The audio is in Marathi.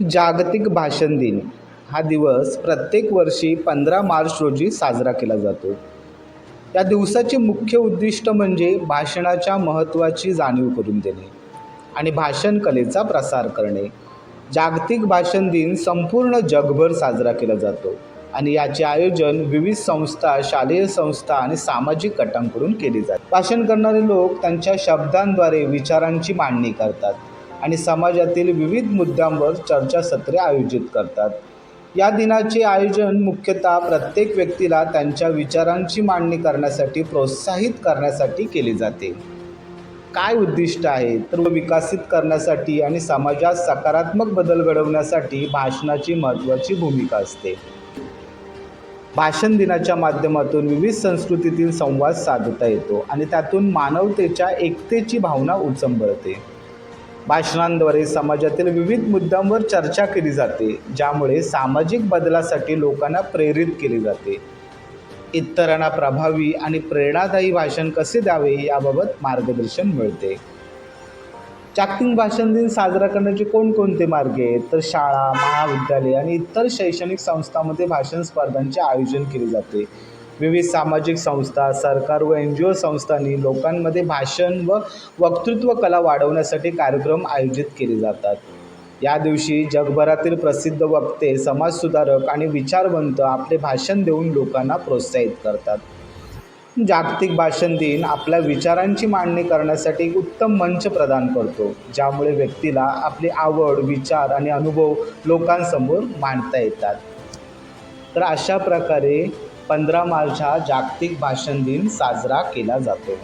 जागतिक भाषण दिन. हा दिवस प्रत्येक वर्षी पंधरा मार्च रोजी साजरा केला जातो. या दिवसाचे मुख्य उद्दिष्ट म्हणजे भाषणाच्या महत्त्वाची जाणीव करून देणे आणि भाषण कलेचा प्रसार करणे. जागतिक भाषण दिन संपूर्ण जगभर साजरा केला जातो आणि याचे आयोजन विविध संस्था शालेय संस्था आणि सामाजिक गटांकडून केले जाते. भाषण करणारे लोक त्यांच्या शब्दांद्वारे विचारांची मांडणी करतात. आणि समाजातील विविध मुद्द्यांवर चर्चासत्रे आयोजित करतात. या दिनाचे आयोजन मुख्यतः प्रत्येक व्यक्तीला त्यांच्या विचारांची मांडणी करण्यासाठी प्रोत्साहित करण्यासाठी केले जाते. काय उद्दिष्ट आहे? तर विकसित करण्यासाठी आणि समाजात सकारात्मक बदल घडवण्यासाठी भाषणाची महत्त्वाची भूमिका असते. भाषण दिनाच्या माध्यमातून विविध संस्कृतीतील संवाद साधता येतो आणि त्यातून मानवतेच्या एकतेची भावना उचंबळते. भाषणांद्वारे समाजातील विविध मुद्द्यांवर चर्चा केली जाते ज्यामुळे सामाजिक बदलासाठी लोकांना प्रेरित केले जाते. इतरांना प्रभावी आणि प्रेरणादायी भाषण कसे द्यावे याबाबत मार्गदर्शन मिळते. जागतिक भाषण दिन साजरा करण्याचे कोणकोणते मार्ग आहेत? तर शाळा महाविद्यालय आणि इतर शैक्षणिक संस्थांमध्ये भाषण स्पर्धांचे आयोजन केले जाते. विविध सामाजिक संस्था सरकार व एन जी ओ संस्थांनी लोकांमध्ये भाषण व वक्तृत्व कला वाढवण्यासाठी कार्यक्रम आयोजित केले जातात. या दिवशी जगभरातील प्रसिद्ध वक्ते समाजसुधारक आणि विचारवंत आपले भाषण देऊन लोकांना प्रोत्साहित करतात. जागतिक भाषण दिन आपल्या विचारांची मांडणी करण्यासाठी एक उत्तम मंच प्रदान करतो ज्यामुळे व्यक्तीला आपली आवड विचार आणि अनुभव लोकांसमोर मांडता येतात. तर अशा प्रकारे पंधरा मार्च हा जागतिक भाषण दिन साजरा केला जातो.